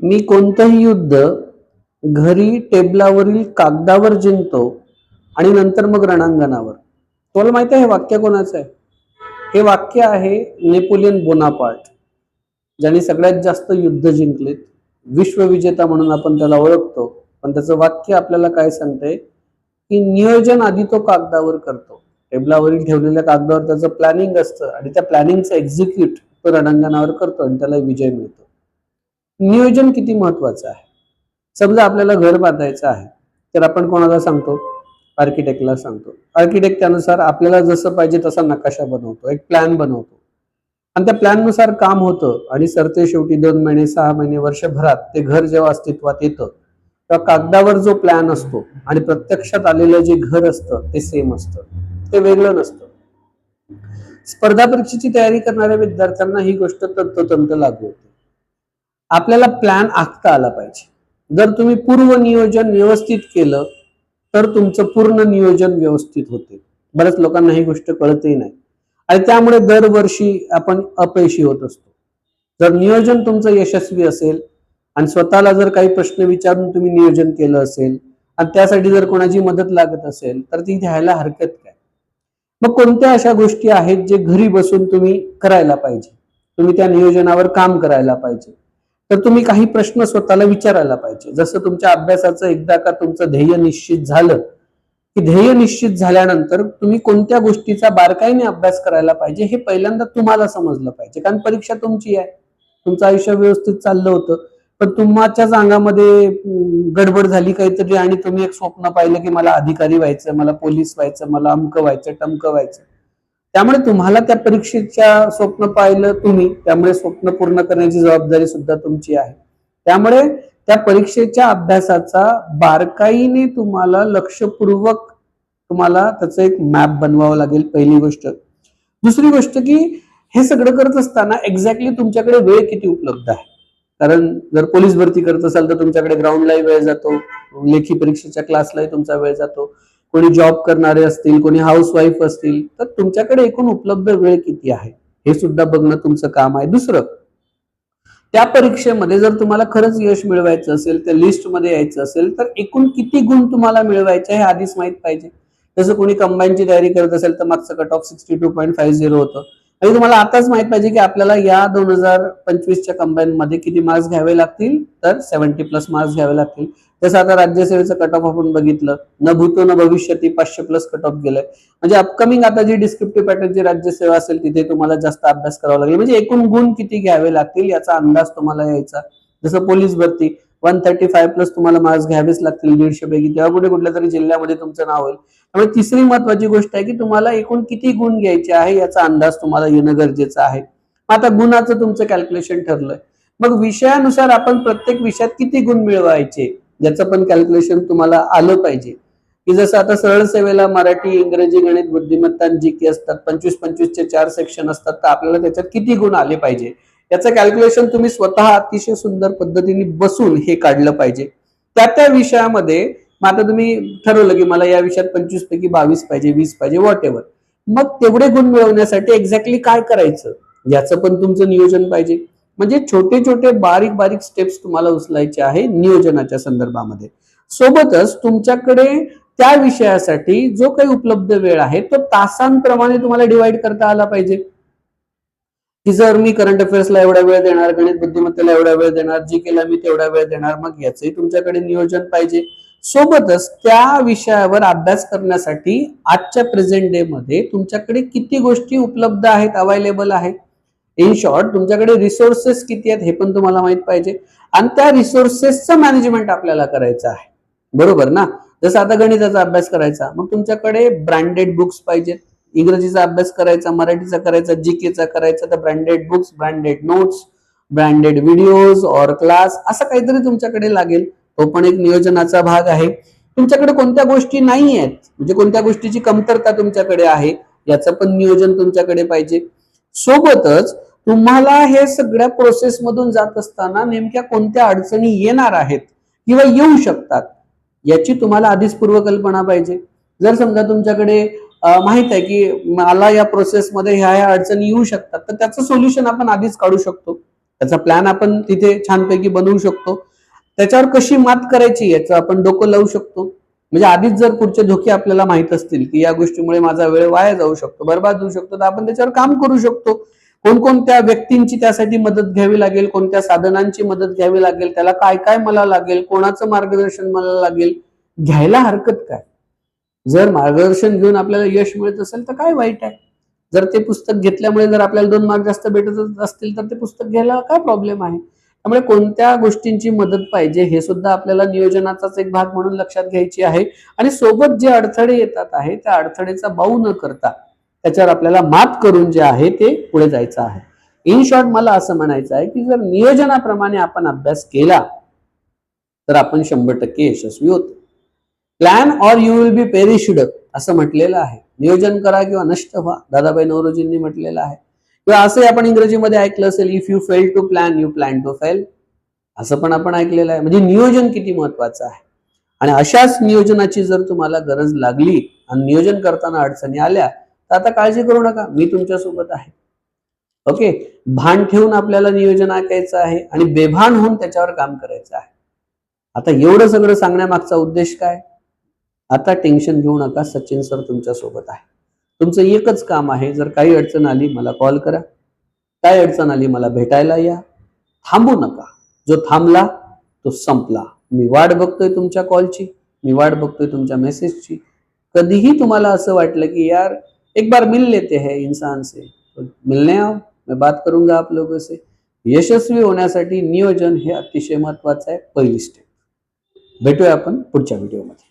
मी कोणतंही युद्ध घरी टेबलावरील कागदावर जिंकतो आणि नंतर मग रणांगणावर. तुम्हाला माहिती आहे हे वाक्य कोणाचं आहे? हे वाक्य आहे नेपोलियन बोनापार्ट ज्याने सगळ्यात जास्त युद्ध जिंकलेत. विश्वविजेता म्हणून आपण त्याला ओळखतो पण त्याचं वाक्य आपल्याला काय सांगतंय? की नियोजन आधी तो कागदावर करतो. टेबलावरील ठेवलेल्या कागदावर त्याचं प्लॅनिंग असतं आणि त्या प्लॅनिंगचं एक्झिक्यूट तो रणांगणावर करतो आणि त्याला विजय मिळतो. नियोजन किती महत्वाचं आहे? समजा आपल्याला घर बांधायचं आहे तर आपण कोणाला सांगतो? आर्किटेक्टला सांगतो. आर्किटेक्ट त्यानुसार आपल्याला जसं पाहिजे तसा नकाशा बनवतो एक प्लॅन बनवतो. आणि त्या प्लॅननुसार काम होतं आणि सरते शेवटी दोन महिने सहा महिने वर्षभरात ते घर जेव्हा अस्तित्वात येतं तेव्हा कागदावर जो प्लॅन असतो आणि प्रत्यक्षात आलेलं जे घर असतं ते सेम असतं. ते वेगळं नसतं. स्पर्धा परीक्षेची तयारी करणाऱ्या विद्यार्थ्यांना ही गोष्ट तंतोतंत लागू होते. आपल्याला प्लॅन आखता आला पाहिजे. जर तुम्ही पूर्व नियोजन व्यवस्थित केलं तर तुमचं पूर्ण नियोजन व्यवस्थित होते. बऱ्याच लोकांना ही गोष्ट कळतही नाही. आणि त्यामुळे दरवर्षी आपण अपयशी होत असतो. जर नियोजन तुमचं यशस्वी असेल आणि स्वतःला जर काही प्रश्न विचारून तुम्ही नियोजन केलं असेल आणि त्यासाठी जर कोणाची मदत लागत असेल तर ती घ्यायला हरकत काय? मग कोणत्या अशा गोष्टी आहेत जे घरी बसून तुम्ही करायला पाहिजे? तुम्ही त्या नियोजनावर काम करायला पाहिजे. तर तुम्ही काही प्रश्न स्वतःला विचारायला पाहिजे. जसं तुमच्या अभ्यासाचं एकदा का तुमचं ध्येय निश्चित झालं की ध्येय निश्चित झाल्यानंतर तुम्ही कोणत्या गोष्टीचा बारकाईने अभ्यास करायला पाहिजे हे पहिल्यांदा तुम्हाला समजलं पाहिजे. कारण परीक्षा तुमची आहे. तुमचं आयुष्य व्यवस्थित चाललं होतं. पण तुमच्याच अंगामध्ये गडबड झाली काहीतरी आणि तुम्ही एक स्वप्न पाहिलं की मला अधिकारी व्हायचं मला पोलीस व्हायचं मला अमकं व्हायचं टमकं व्हायचं त्यामुळे तुम्हाला त्या परीक्षेच्या स्वप्न पाहिलं तुम्ही. त्यामुळे स्वप्न पूर्ण करण्याची जबाबदारी सुद्धा तुमची आहे. त्यामुळे त्या परीक्षेच्या अभ्यासाचा बारकाईने तुम्हाला लक्षपूर्वक तुम्हाला त्याचं एक मॅप बनवावं लागेल पहिली गोष्ट. दुसरी गोष्ट की हे सगळं करत असताना एक्झॅक्टली तुमच्याकडे वेळ किती उपलब्ध आहे? कारण जर पोलीस भरती करत असाल तर तुमच्याकडे ग्राउंडलाही वेळ जातो. लेखी परीक्षेच्या क्लासलाही तुमचा वेळ जातो. कोणी जॉब करणारे असतील कोणी हाऊस वाईफ असतील तर तुमच्याकडे एकूण उपलब्ध वेळ किती आहे? हे सुद्धा बघणं तुमचं काम आहे. दुसरं त्या परीक्षेमध्ये जर तुम्हाला खरंच यश मिळवायचं असेल त्या लिस्टमध्ये यायचं असेल तर एकूण किती गुण तुम्हाला मिळवायचे हे आधीच माहीत पाहिजे. जसं कोणी कंबाईनची तयारी करत असेल तर मागचं cut off sixty two point five zero होतं. आणि तुम्हाला आताच माहीत पाहिजे की आपल्याला या दोन हजार पंचवीसच्या कंबाईन मध्ये किती मार्क्स घ्यावे लागतील? तर सेव्हन्टी प्लस मार्क्स घ्यावे लागतील. जसं आता राज्यसेवेचं कट ऑफ आपण बघितलं न भूतो न भविष्यती पाचशे प्लस कट ऑफ गेलंय. म्हणजे अपकमिंग आता जी डिस्क्रिप्टिव्ह पॅटर्नची राज्यसेवा असेल तिथे तुम्हाला जास्त अभ्यास करावा लागेल. म्हणजे एकूण गुण किती घ्यावे लागतील याचा अंदाज तुम्हाला यायचा. जसं पोलीस भरती वन थर्टी फाईव्ह प्लस तुम्हाला मार्क्स घ्यावेच लागतील दीडशे पैकी तेव्हा कुठे कुठल्या तरी जिल्ह्यामध्ये तुमचं नाव होईल. त्यामुळे तिसरी महत्वाची गोष्ट आहे की तुम्हाला एकूण किती गुण घ्यायचे आहे याचा अंदाज तुम्हाला येणं गरजेचं आहे. आता गुणाचं तुमचं कॅल्क्युलेशन ठरलंय. मग विषयानुसार आपण प्रत्येक विषयात किती गुण मिळवायचे? याचं पण कॅल्क्युलेशन तुम्हाला आलं पाहिजे. की जसं आता सरळ सेवेला मराठी इंग्रजी गणित बुद्धिमत्ता जी की असतात पंचवीस पंचवीसचे चार सेक्शन असतात तर आपल्याला त्याच्यात किती गुण आले पाहिजे? याचं कॅल्क्युलेशन तुम्ही स्वतः अतिशय सुंदर पद्धतीने बसून हे काढलं पाहिजे. त्या त्या विषयामध्ये मग आता तुम्ही ठरवलं की मला या विषयात पंचवीस पैकी बावीस पाहिजे वीस पाहिजे वॉट एव्हर मग तेवढे गुण मिळवण्यासाठी एक्झॅक्टली काय करायचं? याचं पण तुमचं नियोजन पाहिजे. म्हणजे छोटे छोटे बारीक बारीक स्टेप्स तुम्हाला उचलायचे आहे नियोजनाच्या संदर्भामध्ये. सोबतच तुमच्याकडे त्या विषयासाठी जो काही उपलब्ध वेळ आहे तो तासांप्रमाणे तुम्हाला डिवाइड करता आला पाहिजे. की जर मी करंट अफेअर्सला एवढा वेळ देणार गणित बुद्धिमत्तेला एवढा वेळ देणार जी केला मी तेवढा वेळ देणार मग याचंही तुमच्याकडे नियोजन पाहिजे. सोबतच त्या विषयावर अभ्यास करण्यासाठी आजच्या प्रेझेंट डे मध्ये तुमच्याकडे किती गोष्टी उपलब्ध आहेत अवेलेबल आहेत? इन शॉर्ट तुमच्याकडे रिसोर्सेस किती आहेत हे पण तुम्हाला माहीत पाहिजे. आणि त्या रिसोर्सेसचं मॅनेजमेंट आपल्याला करायचं आहे. बरोबर ना? जसं आता गणिताचा अभ्यास करायचा मग तुमच्याकडे ब्रँडेड बुक्स पाहिजेत. इंग्रजीचा अभ्यास करायचा मराठीचा करायचा जीकेचा करायचा तर branded books branded notes branded videos और क्लास असं काहीतरी तुमच्याकडे लागेल. तो पण एक नियोजनाचा भाग आहे. तुमच्याकडे कोणत्या गोष्टी नाही आहेत? म्हणजे कोणत्या गोष्टीची कमतरता तुमच्याकडे आहे? याचं पण नियोजन तुमच्याकडे पाहिजे. सोबतच तुम्हाला हे सगळ्या प्रोसेस मधून जात असताना नेमक्या कोणत्या अडचणी येणार आहेत किंवा येऊ शकतात याची तुम्हाला आधीच पूर्वकल्पना पाहिजे. जर समजा तुमच्याकडे माहीत आहे की मला या प्रोसेसमध्ये ह्या ह्या अडचणी येऊ शकतात. तर त्याचं सोल्युशन आपण आधीच काढू शकतो. त्याचा प्लॅन आपण तिथे छानपैकी बनवू शकतो. त्याच्यावर कशी मात करायची याचं आपण डोकं लावू शकतो. म्हणजे आधीच जर पुढचे धोके आपल्याला माहीत असतील की या गोष्टीमुळे माझा वेळ वाया जाऊ शकतो बर्बाद होऊ शकतो तर आपण त्याच्यावर काम करू शकतो. कोणकोणत्या व्यक्तींची त्यासाठी मदत घ्यावी लागेल कोणत्या साधनांची मदत घ्यावी लागेल त्याला काय काय मला लागेल कोणाचं मार्गदर्शन मला लागेल घ्यायला हरकत काय? जर मार्गदर्शन घेऊन आपल्याला यश मिळत असेल तर काय वाईट आहे? जर ते पुस्तक घेतल्यामुळे जर आपल्याला दोन मार्क जास्त भेटत असतील तर ते पुस्तक घ्यायला काय प्रॉब्लेम आहे? त्यामुळे कोणत्या गोष्टींची मदत पाहिजे हे सुद्धा आपल्याला नियोजनाचाच एक भाग म्हणून लक्षात घ्यायची आहे. आणि सोबत जे अडथळे येतात आहे त्या अडथळेचा बाऊ न करता त्याच्यावर आपल्याला मात करून जे आहे ते पुढे जायचं आहे. इन शॉर्ट मला असं म्हणायचं आहे की जर नियोजनाप्रमाणे आपण अभ्यास केला तर आपण शंभर टक्के यशस्वी होतो. Plan or you will be perished असं म्हटलेलं आहे. नियोजन करा किंवा नष्ट व्हा. दादाबाई नवरोजींनी म्हटलेलं आहे. किंवा असंही आपण इंग्रजीमध्ये ऐकलं असेल if you fail to plan you plan to fail असं पण आपण ऐकलेलं आहे. म्हणजे नियोजन किती महत्वाचं आहे. आणि अशाच नियोजनाची जर तुम्हाला गरज लागली आणि नियोजन करताना अडचणी आल्या तर आता काळजी करू नका. मी तुमच्यासोबत आहे. ओके? भान ठेवून आपल्याला नियोजन ऐकायचं आहे आणि बेभान होऊन त्याच्यावर काम करायचं आहे. आता एवढं सगळं सांगण्यामागचा उद्देश काय? आता टेन्शन घेऊ नका सचिन सर तुमच्यासोबत आहे. तुमचं एकच काम आहे जर काही अडचण आली मला कॉल करा. काय अडचण आली मला भेटायला या. थांबू नका. जो थांबला तो संपला. मी वाट बघतोय तुमच्या कॉलची मी वाट बघतोय तुमच्या मेसेजची कधीही तुम्हाला असं वाटलं की यार एक बार मिल लेते हैं इंसान से. तो मिलने आओ. मैं बात करूंगा आप लोगों से. यशस्वी होण्यासाठी नियोजन हे अतिशय महत्वाचं आहे पहिली स्टेप भेटूया आपण पुढच्या व्हिडिओमध्ये